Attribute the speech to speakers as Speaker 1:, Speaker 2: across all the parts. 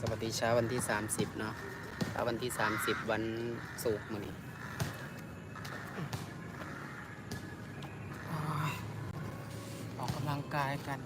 Speaker 1: สวัสดีเช้าวันที่ 30 เนาะเช้าวันที่ 30 วันศุกร์มื้อนี้อออกกำลังกายกัน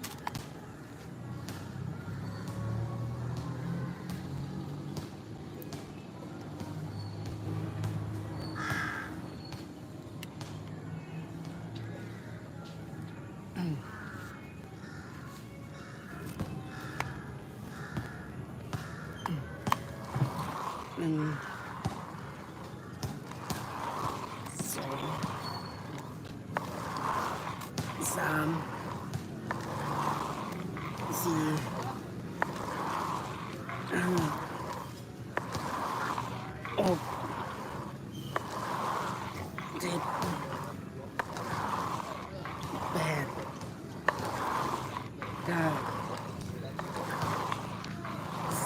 Speaker 1: เจ็ดแปดเก้า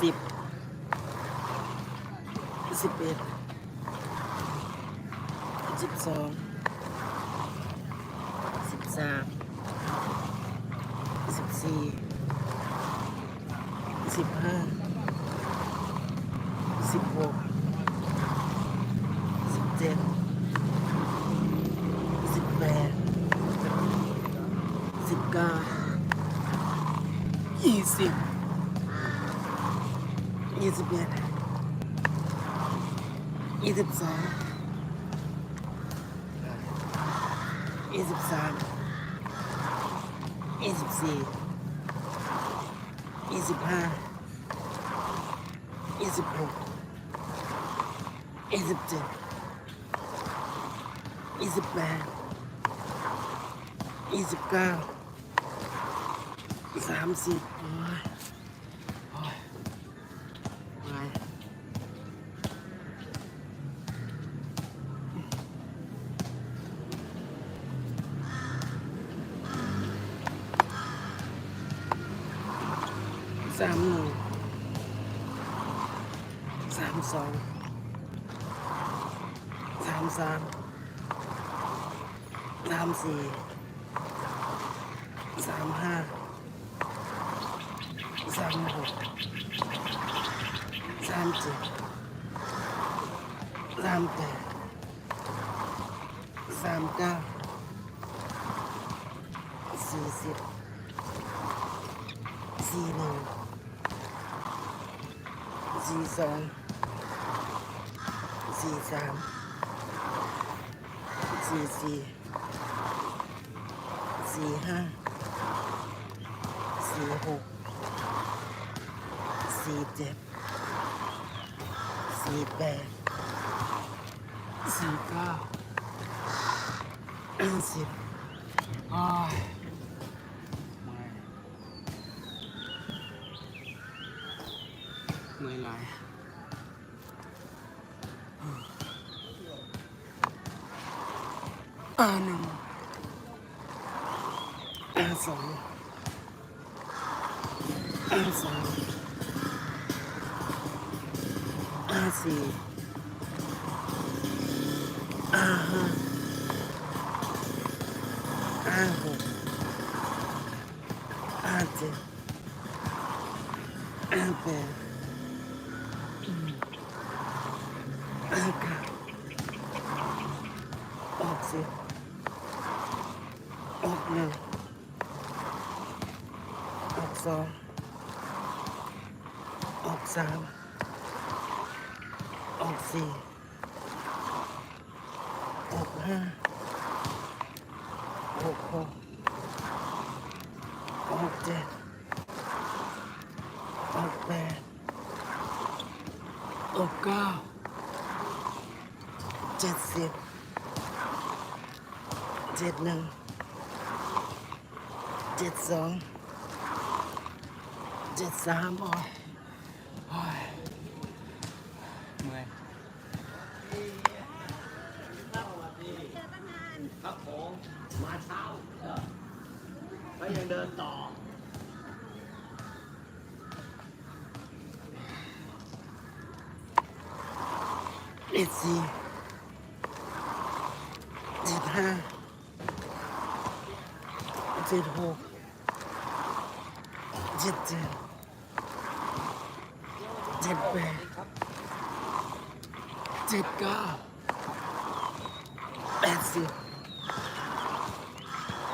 Speaker 1: สิบสิบเอ็ดสิบสองสิบสามสิบสี่สิบห้าสิบหกสิบเจ็ดสิบแปดสิบเก้ายี่สิบยี่สิบเอ็ด ยี่สิบสองยี่สิบสามยี่สิบสี่ ยี่สิบห้ายี่สิบหกยี่สิบเจ็ดยี่สิบแปดยี่สิบเก้าสามสิบโอ้ยโอ้ยโอ้ย สามหนึ่งสามสองสามสามสามสี่สามห้าสามหกสามเจ็ด สามแปดสามเก้าสี่สิบสี่หนึ่งสี่สองสี่สามสี่สี่สี่ห้าสี่หกสี่เจ็ดสี่แปด สี่เก้าสิบอ้ายเมื่อยหลายอ่าหนึ่งอ่าสองอ่าสามอ่าสี่ อ่าห้าอ่าหกอ่าเจ็ดอ่าแปดอ่าเก้าออกสิบออกหนึ่งออกสองออกสามออกสี่ออกห้าออกหกออกเจ็ดออกแปด ออกเก้าเจ็ดสิบเจ็ดหนึ่งเจ็ดสองเจ็ดสามบ่ยโอ้ยเมื่อย
Speaker 2: ครับผมมาเช้าแล้วยังเดินต่อ
Speaker 1: เจ็ดสี่เจ็ดห้าเจ็ดหกเจ็ดเจ็ด
Speaker 3: เจ็ดแปดเจ็ดเก้า แปดสิบ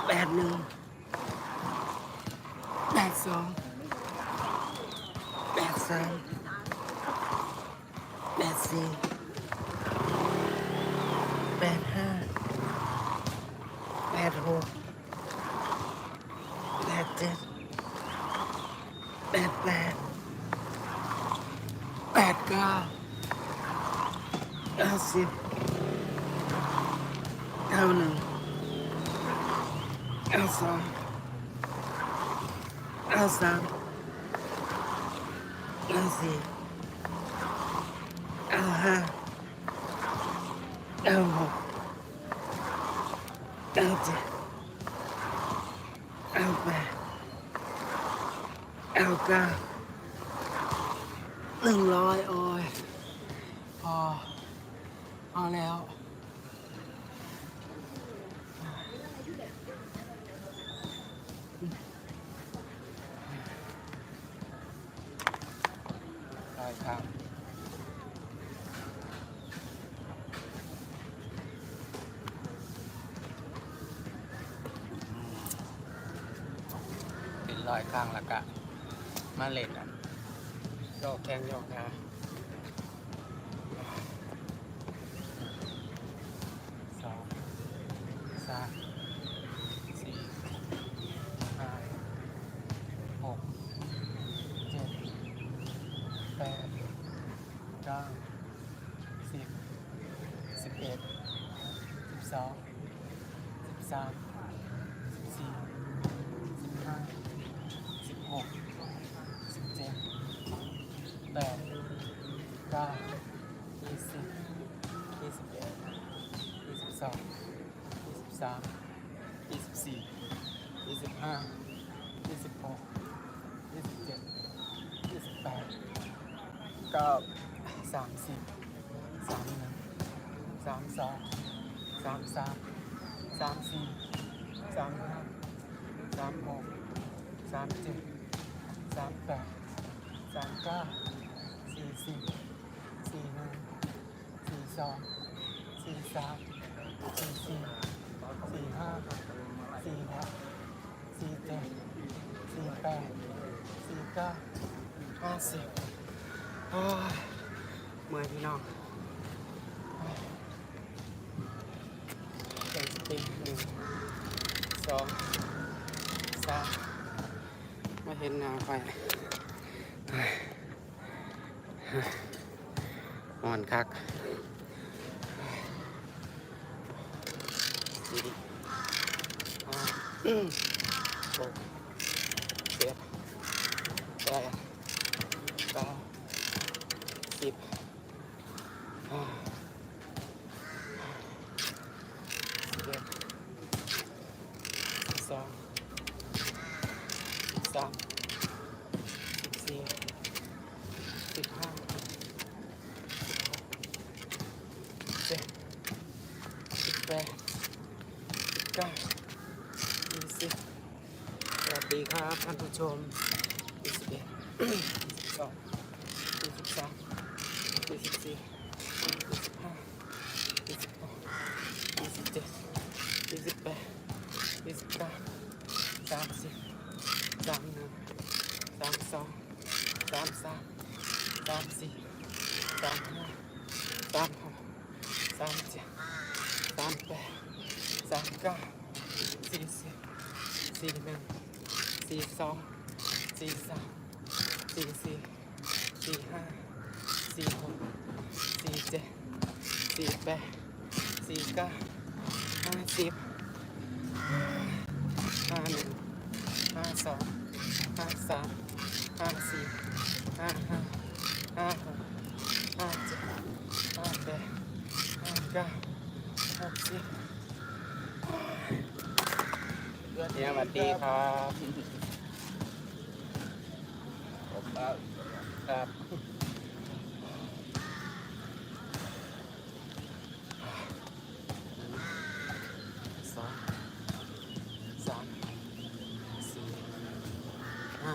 Speaker 3: แปดหนึ่งแปดสองแปดสามแปดสี่แปดห้าแปดหกแปดเจ็ดแปดแปดแปดเก้าเก้าสิบเก้าหนึ่งเก้าสองเก้าสามเก้าสี่เก้าห้าเก้าหกเก้าเจ็ดเก้าแปด เก้าเก้าหนึ่งร้อยโอ้ยพอพอแล้ว ได้ครับ เป็นรอยข้างแล้วก็ มาเล็ดอะโยกแข้งโยกขาสองสามสี่ห้าหกเจ็ดแปดเก้าสิบสิบเอ็ดสิบสองสิบสามสิบสี่สิบห้าสิบหก แปดเก้ายี่สิบยี่สิบเอ็ดยี่สิบสองยี่สิบสามยี่สิบสี่ยี่สิบห้ายี่สิบหกยี่สิบเจ็ดยี่สิบแปดเก้าสามสิบสามหนึ่งสามสองสามสามสามสี่สามห้าสามหกสามเจ็ดสามแปดสามเก้าสี่สิบสี่หนึ่งสี่สองสี่สามสี่สี่สี่ห้าสี่หกสี่เจ็ดสี่แปดสี่ เก้าห้าสิบโอ้ยเมื่อยพี่น้องเต็มสติหนึ่งสองสามมาเห็นหน้าไปอ่อนคักสี่ห้าหกเจ็ดแปดเก้าสิบอ่าสิบเอ็ดสิบสองสิบสามสิบสี่สิบห้าสิบหกสิบเจ็ดสิบแปดเก้ายี่สิบสวัสดีครับท่านผู้ชมยี่สิบเอ็ดยี่สิบสองยี่สิบสามยี่สิบสี่ยี่สิบห้ายี่สิบหกยี่สิบเจ็ดยี่สิบแปดยี่สิบเก้าสามสิบสามหนึ่งสามสองสามสามสามสี่สามห้าสามหกสามเจ็ดสามแปดสามเก้าสี่สิบสี่หนึ่ง สองสี่สามสี่สี่สี่ห้าสี่หกสี่เจ็ดสี่แปดสี่เก้าห้าสิบห้าหนึ่งห้าสองห้าสามห้าสี่ห้าห้าห้าหกห้าเจ็ดห้าแปดห้าเก้าหกสิบเนี่ยสวัสดีครับผม ครับสองสามสี่ห้า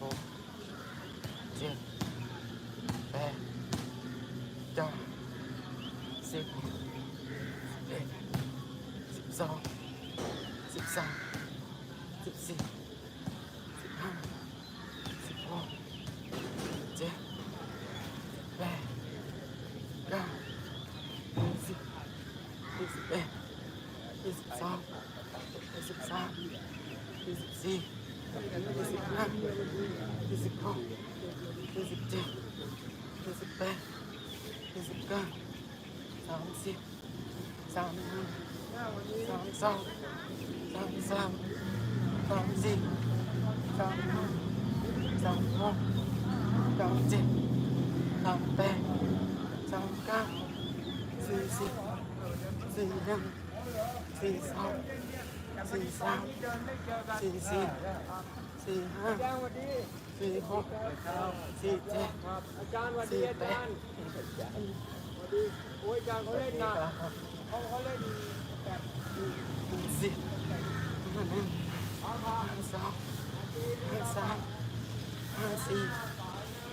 Speaker 3: หกเจ็ด ก้าสิบเอ็ดสิบสองสิบสามสิบสี่สิบห้าสิบหกเจ็ดแปดเก้ายี่สิบยี่สิบเอ็ดยี่สิบสองยี่สิบสามยี่สิบสี่ยี่สิบห้ายี่สิบหกยี่สิบเจ็ดยี่สิบแปดยี่สิบเก้าสามสิบสามห้าสามสองสามสามสามสี่สามห้าสามหกสามเจ็ดสามแปดสามเก้าสี่สิบสี่หนึ่งสี่สองสี่สาม สี่สี่สี่ห้าสี่หกสี่เจ็ด
Speaker 2: อาจารย์วัสดี
Speaker 3: สี่
Speaker 2: อา
Speaker 3: แป
Speaker 2: จาร
Speaker 3: ด
Speaker 2: ย์วัสดีโอ้ยอาจารย์เขาเล่นหนักเขาเขาเล่นแบบ
Speaker 3: สิบห้าหนึ่งห้าสองห้าสามห้าสี่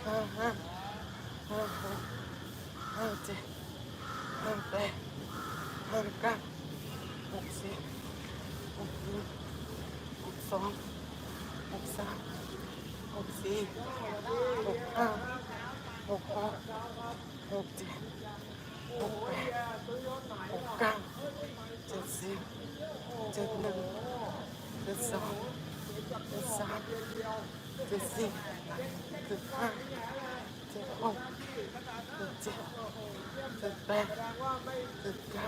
Speaker 3: ห้าห้าห้าหกห้าเจ็ดห้าแปดห้าเก้าหกสิบหกหนึ่งหก สองหกสามหกสี่หกห้าหกหกหกเจ็ดหกแปดหกเก้าเจ็ดสิบเจ็ดหนึ่งเจ็ดสองเจ็ดสามเจ็ดสี่เจ็ดห้าเจ็ดหกเจ็ดเจ็ดเจ็ดแปดเจ็ดเก้า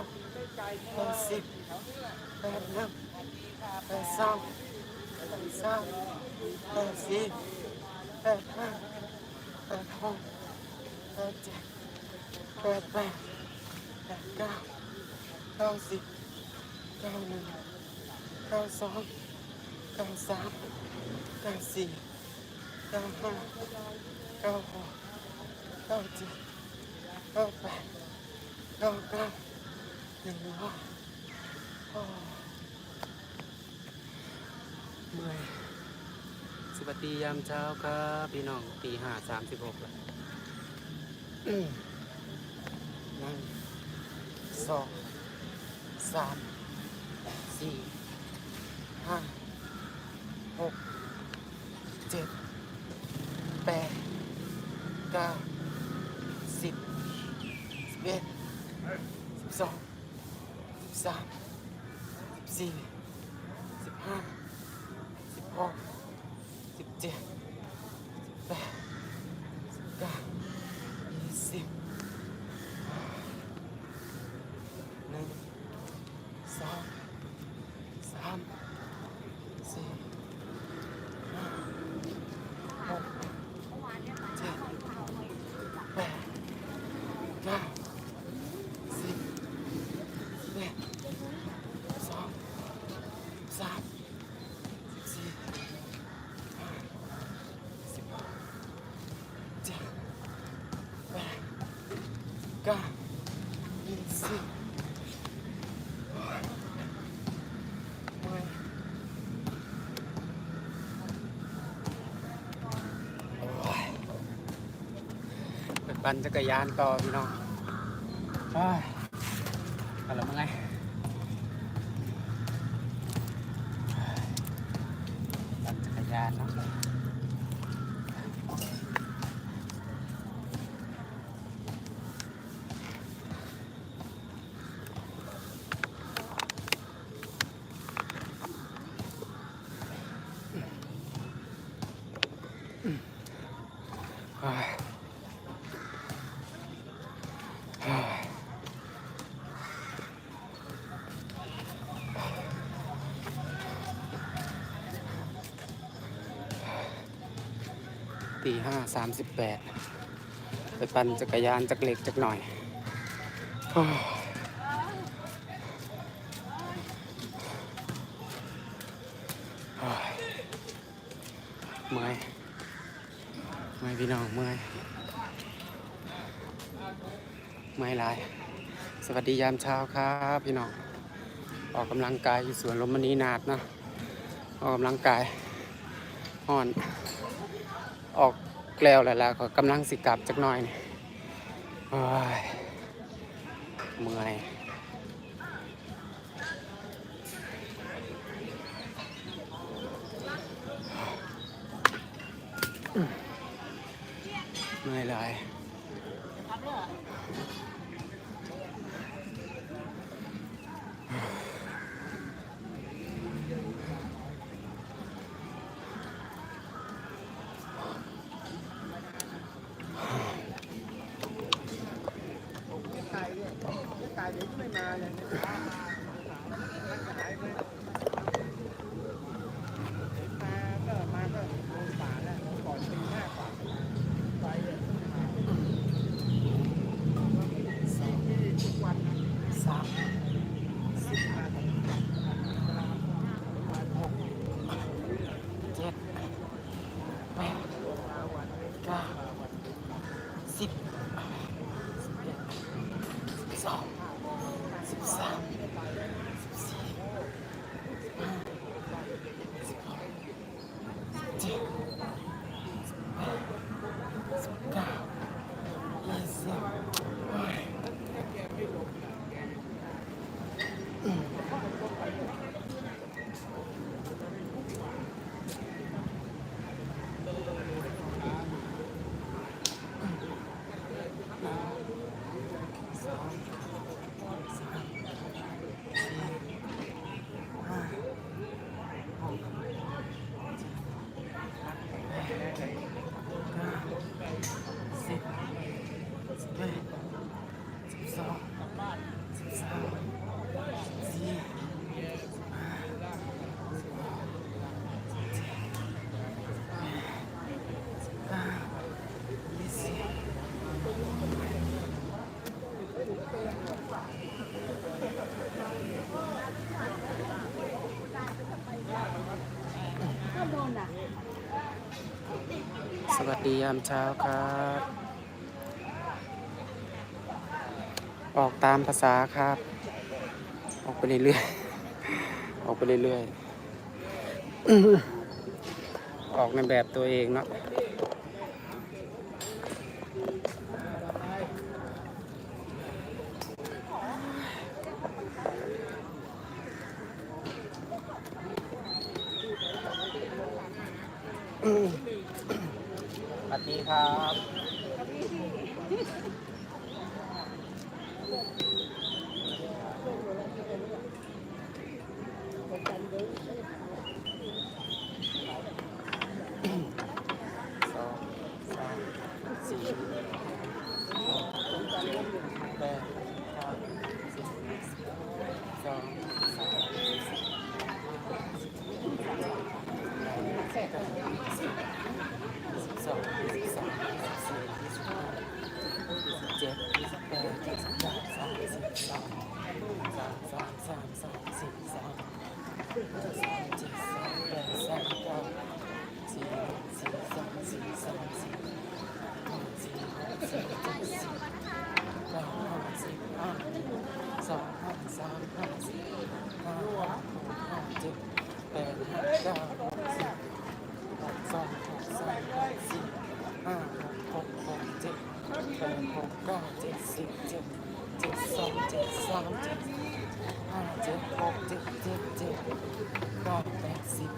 Speaker 3: แปดสิบแปดหนึ่งแปดสอง แปดสามแปดสี่แปดห้าแปดหกแปดเจ็ดแปดแปดแปดเก้าเก้าสิบเก้าหนึ่งเก้าสองเก้าสามเก้าสี่เก้าห้าเก้าหกเก้าเจ็ดเก้าแปดเก้าเก้าหนึ่งร้อย มื่อยสวัสดียามเช้าครับพี่น้องตีห้าสามสิบหกแล้วอืมนั่งสองสามสี่ห้าหกเจ็ดแปดเก้าสิบสิบเอ็ดสิบสองสิบสามสิบสี่สิบห้า สิบหกสิบเจ็ดสิบแปดสิบเก้ายี่สิบหนึ่ง สองสามสี่ห้าหกเจ็ดแปดเก้าสิบสิบเอ็ดสิบสองสิบสามสิบสี่ห้าสิบหกเจ็ดแปดเก้ายี่สิบ เมื่อยโอ้ยไปั่นจักรยานต่อพี่น้องโอ้ยเอาละมั้งไงปั่นจักรยานเนาะโอ้ยโอ้ย ตีห้าสามสิบแปดไปปั่นจักรยานจักรเล็กจักหน่อย เมื่อยเมื่อยพี่น้องเมื่อยเมื่อยหลาย สวัสดียามเช้าครับพี่น้อง ออกกำลังกายอยู่สวนลมมณีนาดนะออกกำลังกายอ่อน ออกแล้วแล้วล่ะก็กำลังสิกลับจักหน่อยนี่โอ้ยเมื่อยเมื่อย
Speaker 2: เลย ดียา
Speaker 3: มเช้าครับ ออกตามภาษาครับ ออกไปเรื่อยๆ ออกไปเรื่อยๆ ออกในแบบตัวเองเนาะ องเจ็ดห้าเจ็ดหกเจ็ดเจ็ดเจ็ดเก้าแปดสิบ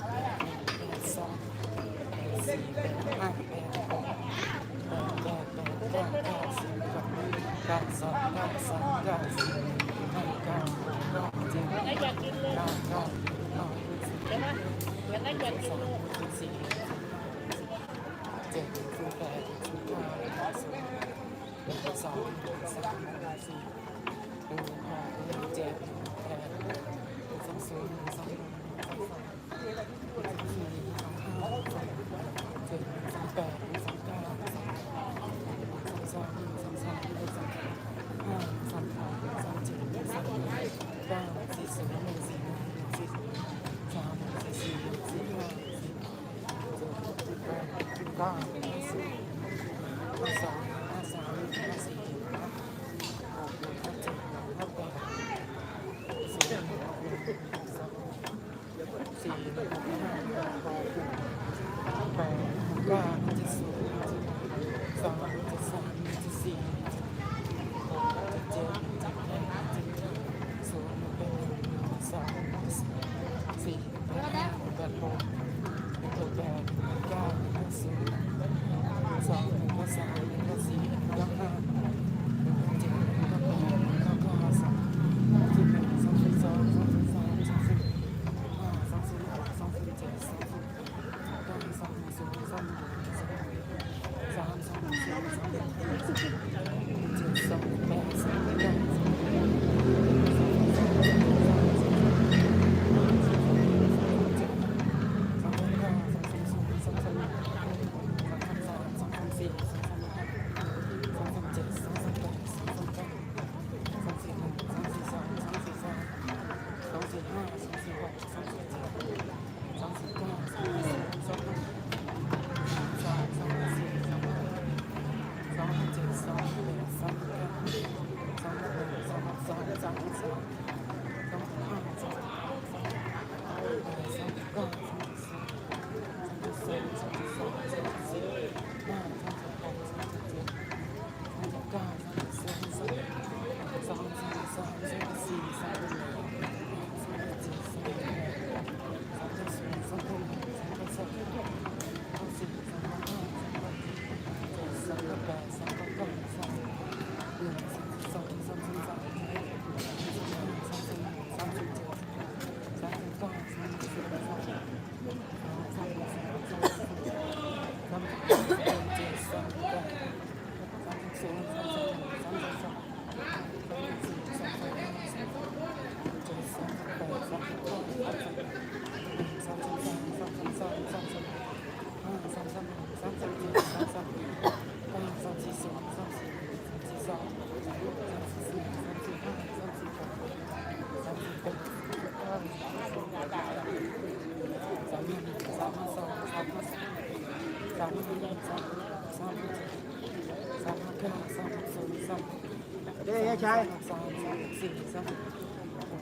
Speaker 3: เด้
Speaker 4: ยายชัย
Speaker 3: สามสามสี่สาม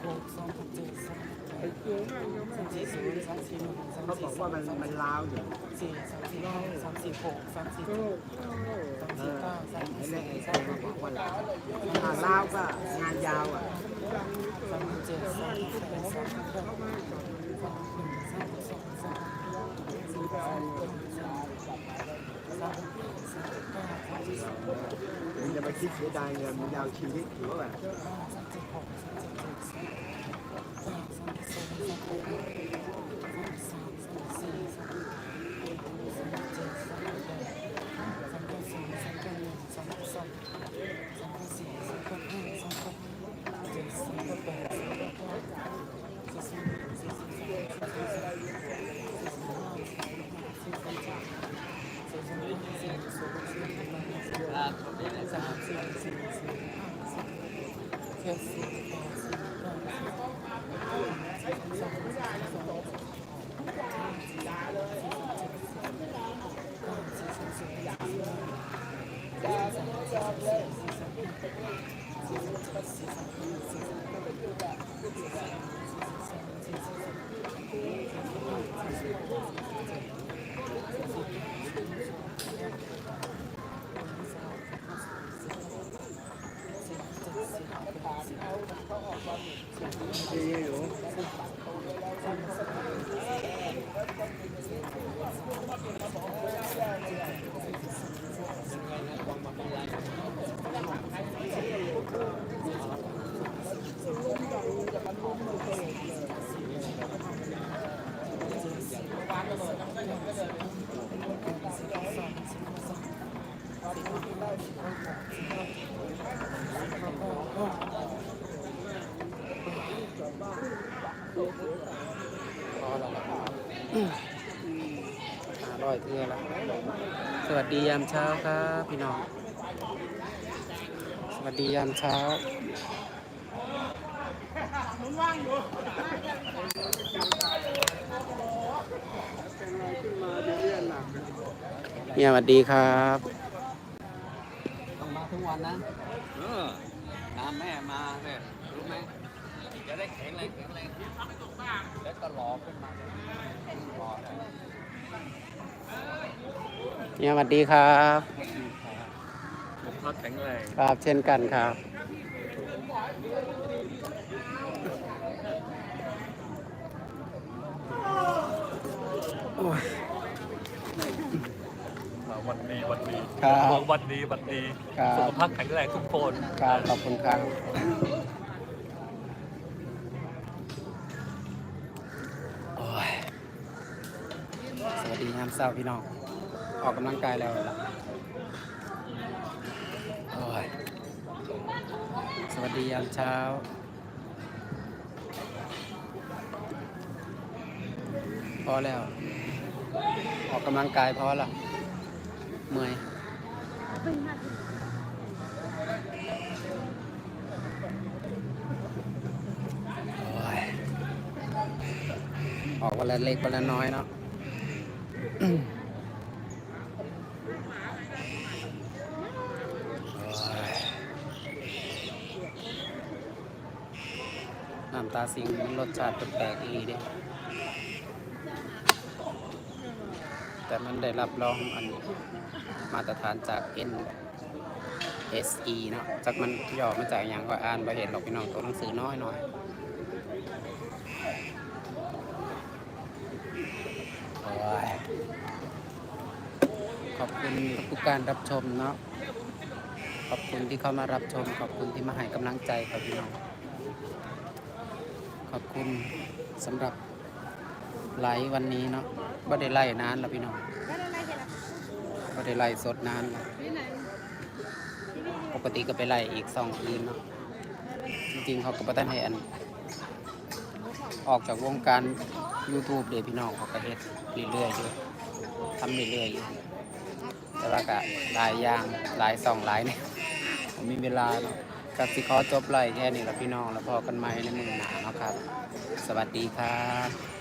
Speaker 3: หกสามเจ็ดสามแปดสามสี่ศูนย์สามสี่หนึ่งสาม
Speaker 2: เขาบ
Speaker 3: สี่
Speaker 2: อก
Speaker 3: สา
Speaker 2: ว่ามมันมันลาวอยู่
Speaker 3: สี่สามสี่ห้าสามสี่หกสามสี่เจ็ดสาม
Speaker 2: เอ
Speaker 3: สี่
Speaker 2: อ
Speaker 3: เก้าสาม
Speaker 2: ไอ้
Speaker 3: สี่
Speaker 2: เรื่
Speaker 3: สิ
Speaker 2: อง
Speaker 3: บ
Speaker 2: ไอ้
Speaker 3: สาม
Speaker 2: เขาบอกว่าลาวอ่าลาวก็งานยาวอะ
Speaker 3: สามเจ็ดสามแปดสามเก้าสามหนึ่งสามสองสามสี่สามสามสามสามสามเก้าสา มึง
Speaker 2: จะไปคิดเสียดายเงินมึงยาวชีวิตถือว่าแบบ
Speaker 3: สามสิบหกสามสิบเจ็ดสามแปดสามสิบสองสามสิบแปดสามสามสี่สามสามเจ็ดสามแปดสามเก้าสี่สามเก้าหนึ่งสามสองสามสี่สามห้าสามหกเจ็ดสามแปดสามเก้าสี่สิบสี่สิบสามสี่สิบสี่สิบห้าสี่สิบหกสี่สิบเจ็ดสี่สิบแปดสี่สิบเก้าสี่สิบสามสี่สี่สี่ห้าสิบเจ็ดสิบแปดสิบเก้าสิบสองสิบสามสิบสี่
Speaker 2: ดีอยู่
Speaker 3: พอแล้วอร่อยเทือแล้วสวัส ดียามเช้าครับพี่น้อง สวัสดียามเช้าเนี่ยสวัสดีครับ
Speaker 5: ต้องมาทุกวันนะเออตามแม่มาเนี่ยรู้ไหมจะได้แข็งแรงแข็งแรงแล้วก็หล่อขึ้นมาหล่อ
Speaker 3: เนี่ยสวัสดีครับ
Speaker 5: ผมก็แข็งแรง
Speaker 3: ครับเช่นกันครับโอ้ย
Speaker 5: ภาว
Speaker 6: วันดีวันดี
Speaker 3: ครับ
Speaker 6: บอกวันดีวันดี
Speaker 3: ครับ
Speaker 6: สุขภาพแข็งแรงทุกคน
Speaker 3: ครับขอบคุณครับโอ้ยสวัสดียามเช้าพี่น้อง ออกกำลังกายแล้วล่ะสวัสดียามเช้า พอแล้ว ออกกำลังกายพอละเมื่อยออกวันละเล็กวันละน้อยเนาะ โอ้ยน้ำตา สิงรสชาติแปลกๆอีเด้แต่มันได้รับรองอันมาตรฐานจาก N SE เนาะจากมันย่อมาจากอย่างก็อ่านไปเห็นหรอกพี่น้องตัวหนังสือน้อยหน่อยโอ้ยขอบคุณทุกการรับชมเนาะขอบคุณที่เข้ามารับชม ขอบคุณที่มาให้กำลังใจครับพี่น้อง ขอบคุณสำหรับไลฟ์วันนี้เนาะบ่ได้ไล่นานแล้วพี่น้องบ่ได้ไล่สดนานแล้วปกติก็ไปไล่อีกสองคืนเนาะจริงๆเขาก็ประทานให้อัน ออกจากวงการ YouTube เดี๋ยวพี่น้องเขาก็เฮ็ดเรื่อยๆอยู่ทำเรื่อยๆอยู่แต่ว่าก็หลายอย่างหลายสองหลายเนี่ยผมมีเวลาเนาะ กับสิขอจบไล่แค่นี้ละพี่น้อง แล้วพอกันใหม่ในมือหนาเนาะครับ สวัสดีครับ